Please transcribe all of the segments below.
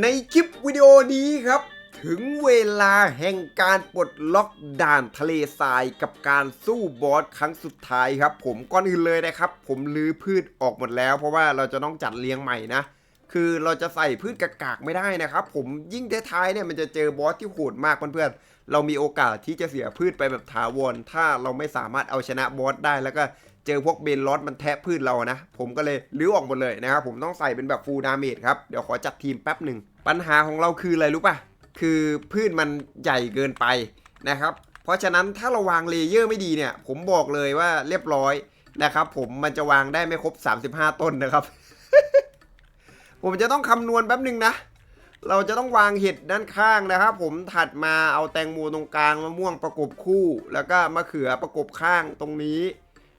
ในคลิปวิดีโอนี้ครับ ถึงเวลาแห่งการปลดล็อกด่านทะเลทรายกับการสู้บอสครั้งสุดท้ายครับ ผมก่อนอื่นเลยนะครับ ผมลื้อพืชออกหมดแล้ว เพราะว่าเราจะต้องจัดเลี้ยงใหม่นะ คือเราจะใส่พืชกากๆไม่ได้นะครับ ผมยิ่งท้ายๆเนี่ยมันจะเจอบอสที่โหดมากเพื่อนๆเรามีโอกาสที่จะเสียพืชไปแบบถาวรถ้าเราไม่สามารถเอาชนะบอสได้แล้วก็ เจอพวกเบนลอสมันแทะพืชเรานะ ผมก็เลยลื้อออกหมดเลยนะครับ ผมต้องใส่เป็นแบบฟูลดาเมจครับ เดี๋ยวขอจัดทีมแป๊บหนึ่ง ปัญหาของเราคืออะไรรู้ป่ะ คือพืชมันใหญ่เกินไปนะครับ เพราะฉะนั้นถ้าเราวางเลเยอร์ไม่ดีเนี่ย ผมบอกเลยว่าเรียบร้อยนะครับ ผมมันจะวางได้ไม่ครบ 35 ต้นนะครับ ผมจะต้องคำนวณแป๊บหนึ่งนะเราจะต้องวางเห็ดด้านข้างนะครับผมถัดมาเอาแตงโมตรงกลางมะม่วงประกบคู่ แล้วก็มะเขือประกบข้างตรงนี้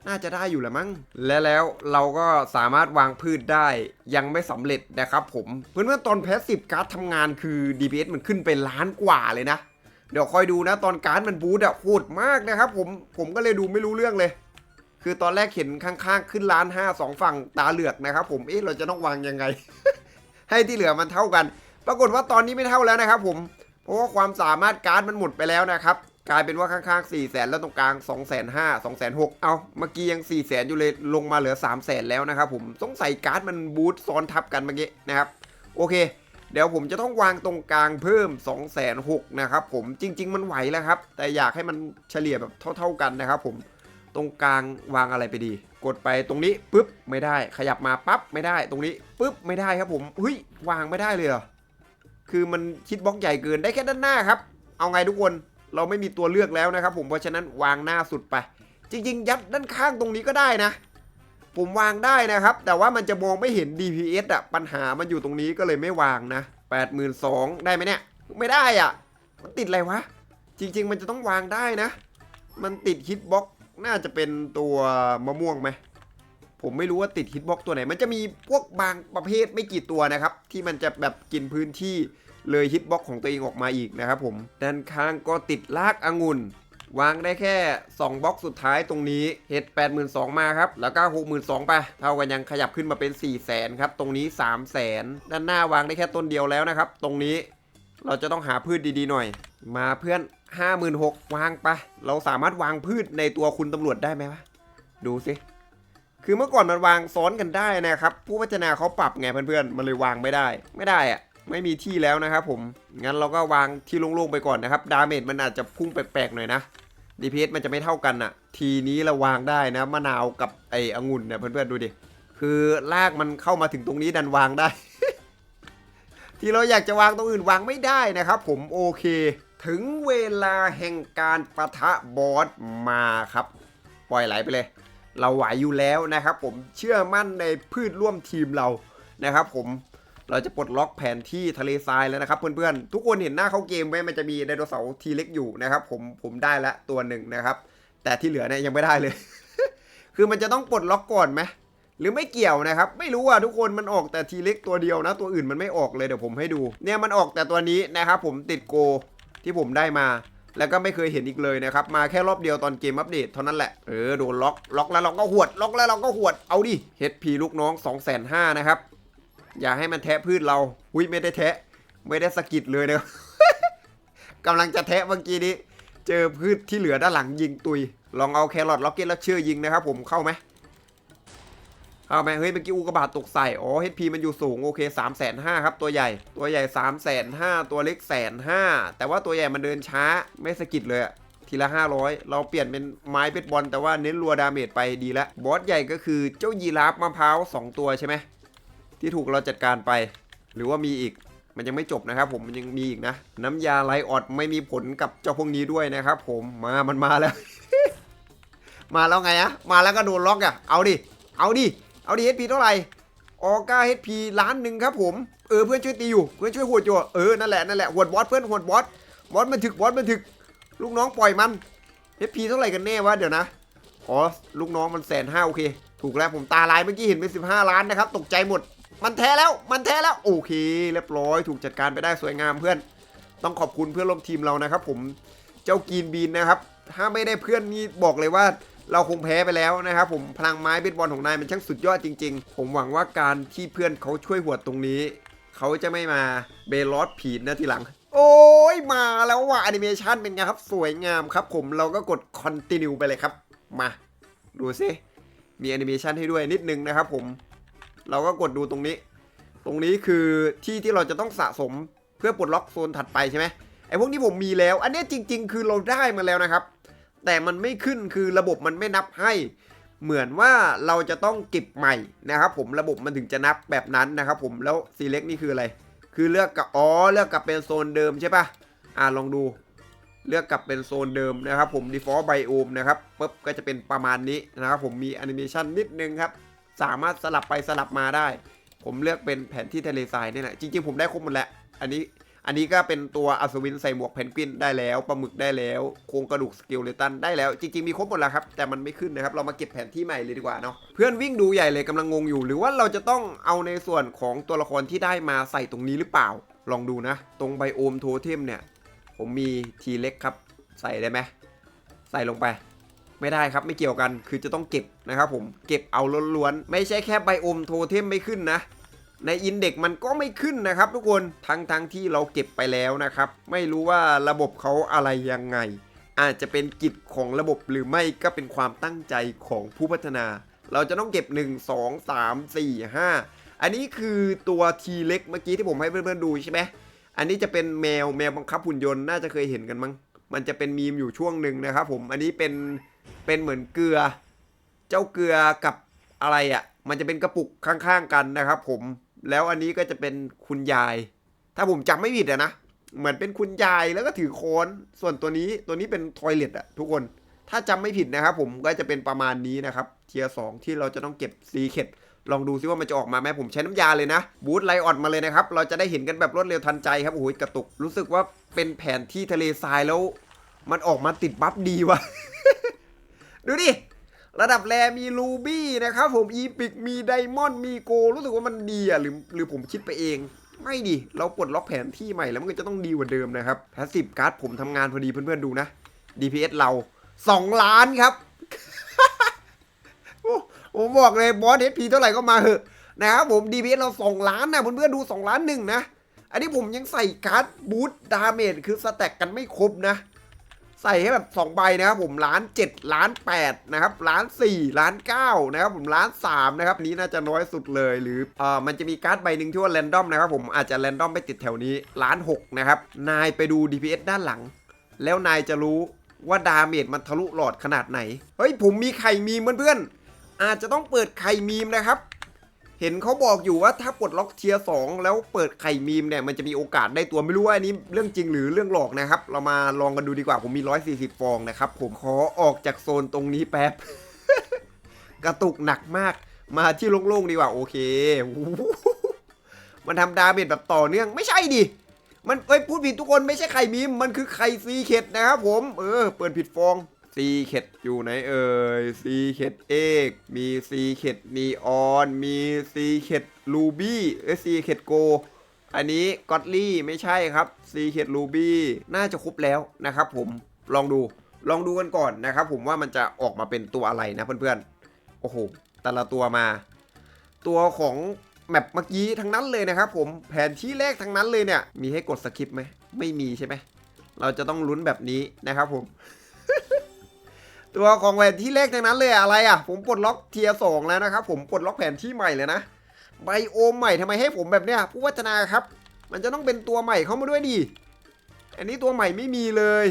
น่าจะได้อยู่แหละมั้ง และแล้วเราก็สามารถวางพืชได้ยังไม่สำเร็จนะครับผมเพื่อนๆตอนแพสซีฟการ์ดทำงานคือ DPS มันขึ้นไปล้านกว่าเลยนะ เดี๋ยวคอยดูนะตอนการ์ดมันบูทอะโหดมากนะครับผมผมก็เลยดูไม่รู้เรื่องเลย คือตอนแรกเห็นข้างๆ ขึ้นล้านห้าสองฝั่งตาเหลือกนะครับผมเอ๊ะเราจะต้องวางยังไง ให้ที่เหลือมันเท่ากัน ปรากฏว่าตอนนี้ไม่เท่าแล้วนะครับผมเพราะว่าความสามารถการ์ดมันหมดไปแล้วนะครับ กลายเป็นว่าข้างๆ4 0 0แสนแล้วตรงกลาง2 5 0 0 0 2 6 0 0เอาเมื่อกี้ยัง4 0 0แสนอยู่เลยลงมาเหลือ3 0 0แสนแล้วนะครับผมสงสัยการ์ดมันบูทซ้อนทับกันเมื่อกี้นะครับ โอเค เดี๋ยวผมจะต้องวางตรงกลางเพิ่ม2 6 0 0 0นะครับผมจริง ๆ มันไหวแล้วครับ แต่อยากให้มันเฉลี่ยแบบเท่า ๆกันนะครับผมตรงกลางวางอะไรไปดี กดไปตรงนี้ปุ๊บไม่ได้ ขยับมาปั๊บไม่ได้ ตรงนี้ปุ๊บไม่ได้ครับผมเฮ้ยวางไม่ได้เลยเหรอคือมันคิดบล็อกใหญ่เกินได้แค่ด้านหน้าครับ เอาไงทุกคน เราไม่มีตัวเลือกแล้วนะครับ ผมเพราะฉะนั้นวางหน้าสุดไป จริง ๆ ยัดด้านข้างตรงนี้ก็ได้นะ ผมวางได้นะครับ แต่ว่ามันจะมองไม่เห็น DPS อะปัญหามันอยู่ตรงนี้ก็เลยไม่วางนะ82,000ได้ไหมเนี่ย ไม่ได้อะมันติดอะไรวะ จริง ๆ มันจะต้องวางได้นะ มันติดฮิตบ็อกน่าจะเป็นตัวมะม่วงไหมผมไม่รู้ว่าติดฮิตบ็อกตัวไหน มันจะมีพวกบางประเภทไม่กี่ตัวนะครับ ที่มันจะแบบกินพื้นที่ เลยฮิตบ็อกของตัวเองออกมาอีกนะครับผม ด้านข้างก็ติดลากองุ่น วางได้แค่ 2บล็อกสุดท้ายตรงนี้เห็ด82,000 มาครับ แล้วก็ 62,000ไป เท่ากันยังขยับขึ้นมาเป็น 4 0 0 0 0 0 ครับ ตรงนี้ 3 0 0 0 0 0 ด้านหน้าวางได้แค่ต้นเดียวแล้วนะครับ ตรงนี้เราจะต้องหาพืชดีๆหน่อย มาเพื่อน 56,000 วางไป เราสามารถวางพืชในตัวคุณตำรวจได้ไหมวะ ดูสิ คือเมื่อก่อนมันวางซ้อนกันได้นะครับ ผู้พัฒนาเขาปรับไงเพื่อนๆ มันเลยวางไม่ได้ ไม่ได้อะ ไม่มีที่แล้วนะครับผม งั้นเราก็วางที่โล่งๆไปก่อนนะครับ ดาเมจมันอาจจะพุ่งแปลกๆหน่อยนะ DPS มันจะไม่เท่ากันอะทีนี้เราวางได้นะ มะนาวกับไอ้องุ่นเนี่ยเพื่อนๆดูดิ คือลากมันเข้ามาถึงตรงนี้ดันวางได้ ที่เราอยากจะวางตรงอื่นวางไม่ได้นะครับ ผมโอเค ถึงเวลาแห่งการประทะบอสมาครับ ปล่อยไหลไปเลย เราไหวอยู่แล้วนะครับ ผมเชื่อมั่นในพืชร่วมทีมเรานะครับ ผม เราจะปลดล็อกแผนที่ทะเลทรายแล้วนะครับเพื่อนๆ ทุกคนเห็นหน้าเขาเกมไหมมันจะมีไดโนเสาร์ทีเล็กอยู่นะครับ ผมผมได้ละตัวหนึ่งนะครับ แต่ที่เหลือเนี่ยยังไม่ได้เลย คือมันจะต้องปลดล็อกก่อนไหมหรือไม่เกี่ยวนะครับ ไม่รู้อะทุกคนมันออกแต่ทีเล็กตัวเดียวนะ ตัวอื่นมันไม่ออกเลยเดี๋ยวผมให้ดู เนี่ยมันออกแต่ตัวนี้นะครับผมติดโกที่ผมได้มา แล้วก็ไม่เคยเห็นอีกเลยนะครับ มาแค่รอบเดียวตอนเกมอัปเดตเท่านั้นแหละเออโดนล็อกล็อกแล้วเราก็หวด ล็อกแล้วเราก็หวดเอาดิเฮดพีลูกน้อง2องแสนห้านะครับ อย่าให้มันแทะพืชเราอุ้ยไม่ได้แทะ ไม่ได้สะกิดเลยเนะกำลังจะแทะเมื่อกี้นี้ เจอพืชที่เหลือด้านหลังยิงตุย ลองเอาแครอทล็อกเก็ตแล้วเชื่อยิงนะครับผมเข้าไหมเข้าไหมเฮ้ยเมื่อกี้อุกบาตตกใส่อ๋อ HP มันอยู่สูงโอเค3ามแสนห้าครับตัวใหญ่ตัวใหญ่3ามแสนห้าตัวเล็กแสนห้าแต่ว่าตัวใหญ่มันเดินช้าไม่สะกิดเลยทีละ 500 เราเปลี่ยนเป็นไม้เบสบอลแต่ว่าเน้นรัวดาเมจไปดีแล้วบอสใหญ่ก็คือเจ้ายีราฟมะพร้าว2ตัวใช่ไหม ที่ถูกเราจัดการไป หรือว่ามีอีกมันยังไม่จบนะครับ ผมมันยังมีอีกนะ น้ำยาไลออดไม่มีผลกับเจ้าพวกนี้ด้วยนะครับ ผมมามันมาแล้ว มาแล้วไงอะมาแล้วก็โดนล็อกอะเอาดิเอาดิเอาดิ HP เท่าไหร่ออก้า HP ล้านหนึ่งครับผมเออเพื่อนช่วยตีอยู่เพื่อนช่วยหัวดอยู่เออนั่นแหละนั่นแหละหัวดบอสเพื่อนหัวดบอสบอสมันถึกบอสมันถึก ลูกน้องปล่อยมัน HP เท่าไหร่กันแน่วะเดี๋ยวนะอ๋อลูกน้องมันแสนห้าโอเค ถูกแล้วผมตาลายเมื่อกี้เห็นเป็นสิบห้าล้านนะครับ ตกใจหมด มันแท้แล้ว มันแท้แล้ว โอเค เรียบร้อย ถูกจัดการไปได้สวยงามเพื่อน ต้องขอบคุณเพื่อนร่วมทีมเรานะครับ ผม เจ้ากีนบีนนะครับ ถ้าไม่ได้เพื่อนนี่บอกเลยว่าเราคงแพ้ไปแล้วนะครับผม พลังไม้เบสบอลของนายมันช่างสุดยอดจริง ๆ ผมหวังว่าการที่เพื่อนเขาช่วยหัวตรงนี้ เขาจะไม่มาเบลอสผีนะทีหลัง โอ้ยมาแล้วว่ะแอนิเมชันเป็นไงครับ สวยงามครับ ผมเราก็กด continue ไปเลยครับ มา ดูซิมีแอนิเมชันให้ด้วยนิดนึงนะครับผม เราก็กดดูตรงนี้ ตรงนี้คือที่ที่เราจะต้องสะสมเพื่อปลดล็อกโซนถัดไปใช่ไหมไอ้พวกนี้ผมมีแล้ว อันเนี้ยจริง ๆ คือเราได้มาแล้วนะครับ แต่มันไม่ขึ้นคือระบบมันไม่นับให้ เหมือนว่าเราจะต้องเก็บใหม่นะครับ ผมระบบมันถึงจะนับแบบนั้นนะครับ ผมแล้ว select นี่คืออะไร คือเลือกกับอ๋อเลือกกับเป็นโซนเดิมใช่ปะอ่าลองดูเลือกกลับเป็นโซนเดิมนะครับผม default biome นะครับปุ๊บก็จะเป็นประมาณนี้นะครับผมมีแอนิเมชันนิดนึงครับ สามารถสลับไปสลับมาได้ ผมเลือกเป็นแผนที่ทะเลทรายนี่แหละจริงๆผมได้ครบหมดแล้วอันนี้อันนี้ก็เป็นตัวอัศวินใส่หมวกเพนกวินได้แล้วปลาหมึกได้แล้วโครงกระดูกสเกลเลตันได้แล้ว จริงๆมีครบหมดแล้วครับ แต่มันไม่ขึ้นนะครับ เรามาเก็บแผนที่ใหม่เลยดีกว่าเนาะเพื่อนวิ่งดูใหญ่เลยกำลังงงอยู่ หรือว่าเราจะต้องเอาในส่วนของตัวละครที่ได้มาใส่ตรงนี้หรือเปล่า ลองดูนะ ตรงไบโอมโทเทมเนี่ย ผมมีทีเล็กครับ ใส่ได้ไหมใส่ลงไป ไม่ได้ครับไม่เกี่ยวกันคือจะต้องเก็บนะครับผมเก็บเอาล้วนๆไม่ใช่แค่ไบโอมโทเทมไม่ขึ้นนะ ในอินเด็กมันก็ไม่ขึ้นนะครับ ทุกคนทั้งทั้งที่เราเก็บไปแล้วนะครับ ไม่รู้ว่าระบบเขาอะไรยังไง อาจจะเป็นกิจของระบบหรือไม่ก็เป็นความตั้งใจของผู้พัฒนา เราจะต้องเก็บ 1 2 3 4 5 อันนี้คือตัวทีเล็กเมื่อกี้ที่ผมให้เพื่อนๆดูใช่ไหมอันนี้จะเป็นแมวแมวบังคับหุ่นยนต์น่าจะเคยเห็นกันมั้งมันจะเป็นมีมอยู่ช่วงหนึ่งนะครับผมอันนี้เป็น เป็นเหมือนเกลือ เจ้าเกลือกับอะไรอะ่ะ มันจะเป็นกระปุกข้างๆกันนะครับ ผม แล้วอันนี้ก็จะเป็นคุณยาย ถ้าผมจำไม่ผิดอะนะ เหมือนเป็นคุณยายแล้วก็ถือโค้นส่วนตัวนี้ตัวนี้เป็นทอยเลตอะทุกคน ถ้าจำไม่ผิดนะครับ ผมก็จะเป็นประมาณนี้นะครับ เทียร์สที่เราจะต้องเก็บซีเค็ดลองดูซิว่ามันจะออกมาไหมผมใช้น้ำยาเลยนะ บูทไลออนมาเลยนะครับ เราจะได้เห็นกันแบบรวดเร็วทันใจครับ โอ้โหกระตุก รู้สึกว่าเป็นแผนที่ทะเลทรายแล้ว มันออกมาติดบัฟดีว่ะ ดูดิ ระดับแรมีรูบี้นะครับผมอีพิกมีไดมอนด์มีโก รู้สึกว่ามันดีอะหรือหรือผมคิดไปเอง ไม่ดิ เราปลดล็อกแผนที่ใหม่แล้วมันก็จะต้องดีกว่าเดิมนะครับแพสซีฟการ์ดผมทำงานพอดีเพื่อนๆดูนะ DPS เรา 2 ล้านครับผมบอกเลยบอสเอพีเท่าไหร่ก็มาเหอะนะครับผม DPS เรา 2 ล้านนะเพื่อนๆดู 2 ล้านหนึ่งนะ อันนี้ผมยังใส่การ์ดบูทดาเมจคือสแต็กกันไม่ครบนะ ใส่ให้แบบ2ใบนะครับผมล้าน7ล้าน8นะครับล้าน4ล้าน9นะครับผมล้าน3นะครับนนี้น่าจะน้อยสุดเลยหรือเอ่อมันจะมีการ์ดใบหนึ่งที่ว่าแรนดอมนะครับผมอาจจะแรนดอมไปติดแถวนี้ล้าน6นะครับนายไปดู DPS ด้านหลัง แล้วนายจะรู้ว่าดาเมจมันทะลุหลอดขนาดไหน เฮ้ยผมมีไข่มีมเพื่อนๆอาจจะต้องเปิดไข่มีมนะครับ เห็นเขาบอกอยู่ว่าถ้าปลดล็อกเทียร์สแล้วเปิดไข่มีมเนี่ยมันจะมีโอกาสได้ตัวไม่รู้ว่าอันนี้เรื่องจริงหรือเรื่องหลอกนะครับ เรามาลองกันดูดีกว่าผมมี 140 ฟองนะครับ ผมขอออกจากโซนตรงนี้แป๊บ กระตุกหนักมากมาที่โล่งๆดีกว่าโอเคมันทำดาเมจแบบต่อเนื่องไม่ใช่ดิมันเอ้ยพูดผิดทุกคนไม่ใช่ไข่มีมมันคือไข่ซีเค็ดนะครับผม เออ เปิดผิดฟอง ซีเค็ดอยู่ไหนเอ่ยซีเค็ดเอกมีซีเค็ดนีออนมีซีเค็ดลูบี้เอ้ซีเค็ดโกอันนี้ก็อตลี่ไม่ใช่ครับซีเค็ดลูบี้น่าจะครบแล้วนะครับผมลองดูลองดูกันก่อนนะครับผมว่ามันจะออกมาเป็นตัวอะไรนะเพื่อนๆโอ้โหแต่ละตัวมา ตัวของแมปเมื่อกี้ทั้งนั้นเลยนะครับผมแผนที่แรกทั้งนั้นเลยเนี่ยมีให้กดสคริปไหมไม่มีใช่ไหมเราจะต้องลุ้นแบบนี้นะครับผม ตัวของแผนที่แรกทั้งนั้นเลยอะไรอะ ผมปลดล็อกเทียสองแล้วนะครับ ผมปลดล็อกแผนที่ใหม่เลยนะไบโอมใหม่ทำไมให้ผมแบบเนี้ยผู้วัฒนาครับ มันจะต้องเป็นตัวใหม่เข้ามาด้วยดิอันนี้ตัวใหม่ไม่มีเลย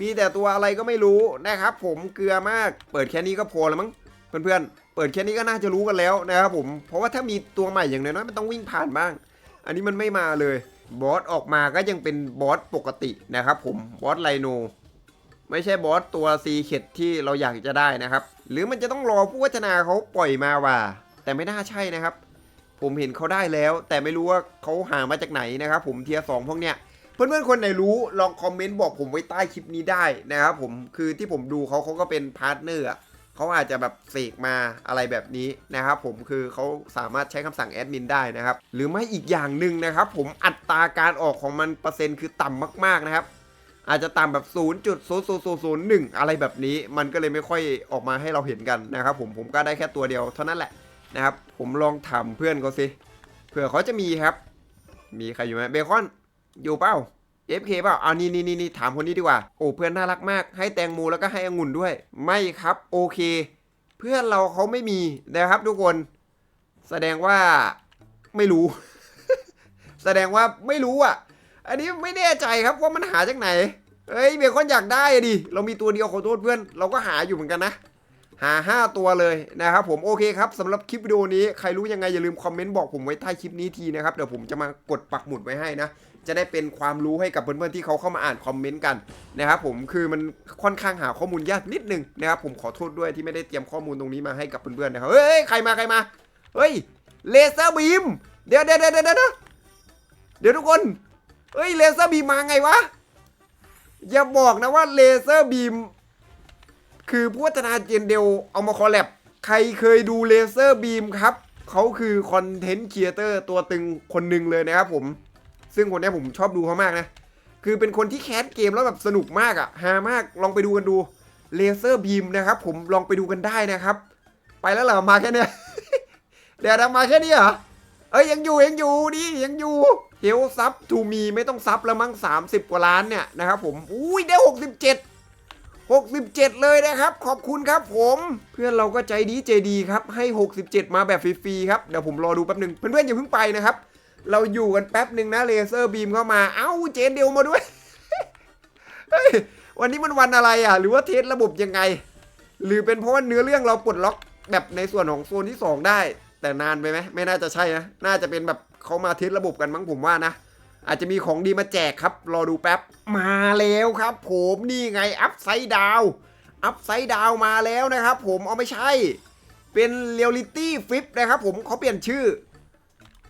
มีแต่ตัวอะไรก็ไม่รู้นะครับ ผมเกลือมากเปิดแค่นี้ก็พอแล้วมั้งเพื่อนๆเปิดแค่นี้ก็น่าจะรู้กันแล้วนะครับผมเพราะว่าถ้ามีตัวใหม่อย่างน้อยๆมันต้องวิ่งผ่านบ้าง อันนี้มันไม่มาเลยบอสออกมาก็ยังเป็นบอสปกตินะครับผมบอสไลโน ไม่ใช่บอสตัวซีเข็ดที่เราอยากจะได้นะครับ หรือมันจะต้องรอผู้วัฒนาเขาปล่อยมาว่า แต่ไม่น่าใช่นะครับ ผมเห็นเขาได้แล้ว แต่ไม่รู้ว่าเขาหามาจากไหนนะครับ ผมเทียสองพวกเนี้ยเพื่อนๆคนไหนรู้ลองคอมเมนต์บอกผมไว้ใต้คลิปนี้ได้นะครับผมคือที่ผมดูเขาเขาก็เป็นพาร์ทเนอร์เขาอาจจะแบบเสกมาอะไรแบบนี้นะครับผมคือเขาสามารถใช้คำสั่งแอดมินได้นะครับ หรือไม่อีกอย่างหนึ่งนะครับ ผมอัตราการออกของมันเปอร์เซ็นต์คือต่ำมากๆนะครับ อาจจะต่ำแบบ0.0001 อะไรแบบนี้ มันก็เลยไม่ค่อยออกมาให้เราเห็นกันนะครับผมผมก็ได้แค่ตัวเดียวเท่านั้นแหละนะครับ ผมลองถามเพื่อนเขาสิเผื่อเขาจะมีครับ มีใครอยู่ไหมเบคอนอยู่เปล่า FK เปล่าเอานี่นี่นี่นี่ถามคนนี้ดีกว่า โอ้เพื่อนน่ารักมาก ให้แตงโมแล้วก็ให้องุ่นด้วย ไม่ครับโอเค เพื่อนเราเขาไม่มีนะครับทุกคน แสดงว่าไม่รู้ แสดงว่าไม่รู้อะ อันนี้ไม่แน่ใจครับว่ามันหาจากไหนเฮ้ยเบคอนอยากได้ดิ เรามีตัวเดียวขอโทษเพื่อน เราก็หาอยู่เหมือนกันนะ หา 5 ตัวเลยนะครับผมโอเคครับสำหรับคลิปวิดีโอนี้ใครรู้ยังไงอย่าลืมคอมเมนต์บอกผมไว้ใต้คลิปนี้ทีนะครับ เดี๋ยวผมจะมากดปักหมุดไว้ให้นะ จะได้เป็นความรู้ให้กับเพื่อนๆที่เขาเข้ามาอ่านคอมเมนต์กันนะครับผมคือมันค่อนข้างหาข้อมูลยากนิดนึงนะครับผมขอโทษด้วยที่ไม่ได้เตรียมข้อมูลตรงนี้มาให้กับเพื่อนๆนะครับเฮ้ยใครมาใครมาเฮ้ยเลเซอร์บีมเดี๋ยวเดี๋ยวเดี๋ยวเดี๋ยวเดี๋ยวเดี๋ยวทุกคน เฮ้ยเลเซอร์บีมมาไงวะ อย่าบอกนะว่าเลเซอร์บีม คือผู้พัฒนาเจนเดลเอามาคอลแลบใครเคยดูเลเซอร์บีมครับ เขาคือคอนเทนต์ครีเอเตอร์ตัวตึงคนหนึ่งเลยนะครับผม ซึ่งคนนี้ผมชอบดูเขามากนะ คือเป็นคนที่แคสเกมแล้วแบบสนุกมากอะฮามากลองไปดูกันดูเลเซอร์บีมนะครับผมลองไปดูกันได้นะครับ ไปแล้วเหรอมาแค่เนี้ยเดี๋ยวมาแค่นี้เหรอเอ้ยยังอยู่ยังอยู่ดิยังอยู่ เฮลซับทูมีไม่ต้องซับแล้วมั้ง 30 กว่าล้านเนี่ยนะครับผม อุ้ยได้ 67 67 เลยนะครับ ขอบคุณครับผม เพื่อนเราก็ใจดีใจดีครับ ให้ 67 มาแบบฟรีๆครับ เดี๋ยวผมรอดูแป๊บหนึ่งเพื่อนๆอย่าเพิ่งไปนะครับ เราอยู่กันแป๊บหนึ่งนะเลเซอร์บีมเข้ามา เอ้าเจนเดียวมาด้วยเฮ้ยวันนี้มันวันอะไรอะ หรือว่าเทสระบบยังไง หรือเป็นเพราะว่าเนื้อเรื่องเราปลดล็อกแบบในส่วนของโซนที่ 2 ได้ แต่นานไปไหมไม่น่าจะใช่นะน่าจะเป็นแบบ เขามาเทสระบบกันมั้งผมว่านะ อาจจะมีของดีมาแจกครับ รอดูแป๊บ มาแล้วครับ ผมนี่ไงอัพไซด์ดาวอัพไซด์ดาวมาแล้วนะครับผมเอาไม่ใช่ เป็นเรียลลิตี้ฟิปนะครับผมเขาเปลี่ยนชื่อ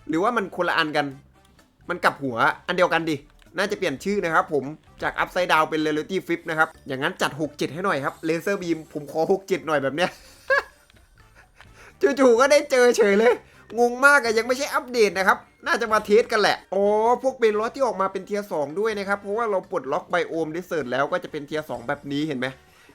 หรือว่ามันคนละอันกัน มันกลับหัวอันเดียวกันดิน่าจะเปลี่ยนชื่อนะครับผมจากอัพไซด์ดาวเป็นเรียลลิตี้ฟิปนะครับ อย่างนั้นจัด 67 ให้หน่อยครับเลเซอร์บีมผมขอ 67 หน่อยแบบเนี้ยจู่ๆก็ได้เจอเฉยเลย งงมากอะยังไม่ใช่อัปเดตนะครับ น่าจะมาเทสกันแหละ อ๋อ พวกเป็นรถที่ออกมาเป็นเทียร์สด้วยนะครับ เพราะว่าเราปลดล็อกไบโอมด้เสิร์แล้วก็จะเป็นเทียร์สแบบนี้เห็นไหม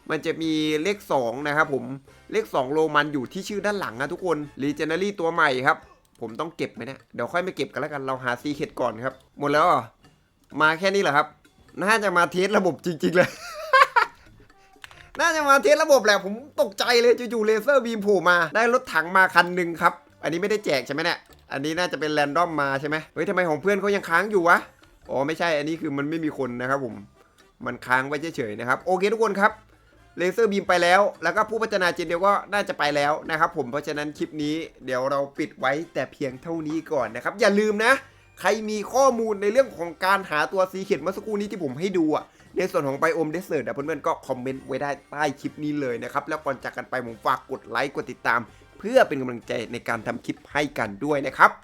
มันจะมีเลข 2 นะครับผม เลข 2 โรมันอยู่ที่ชื่อด้านหลังนะทุกคน r e g e n a r y ตัวใหม่ครับ ผมต้องเก็บไหมเนี่ยเดี๋ยวค่อยไม่เก็บกันแล้วกัน เราหาซีเคดก่อนครับ หมดแล้วเหรอมาแค่นี้เหรอครับ น่าจะมาเทสระบบจริง ๆ เลย น่าจะมาเทสระบบแหละ ผมตกใจเลยจู่ๆเลเซอร์บีมโผล่มา ได้รถถังมาคันหนึ่งครับ อันนี้ไม่ได้แจกใช่ไหมเนี่ย อันนี้น่าจะเป็นแรนดอมมาใช่ไหมเฮ้ยทำไมของเพื่อนเขายังค้างอยู่วะ อ๋อไม่ใช่ อันนี้คือมันไม่มีคนนะครับผม มันค้างไว้เฉยๆนะครับ โอเคทุกคนครับ เลเซอร์บีมไปแล้ว แล้วก็ผู้พัฒนาเจนเดียวก็น่าจะไปแล้วนะครับผม เพราะฉะนั้นคลิปนี้เดี๋ยวเราปิดไว้แต่เพียงเท่านี้ก่อนนะครับ อย่าลืมนะ ใครมีข้อมูลในเรื่องของการหาตัวซีเข็ดเมื่อสักครู่นี้ที่ผมให้ดูอะในส่วนของไบโอมเดสเซอร์เพื่อนๆก็คอมเมนต์ไว้ได้ใต้คลิปนี้เลยนะครับ แล้วก่อนจากกันไปผมฝากกดไลค์กดติดตาม เพื่อเป็นกำลังใจในการทำคลิปให้กันด้วยนะครับ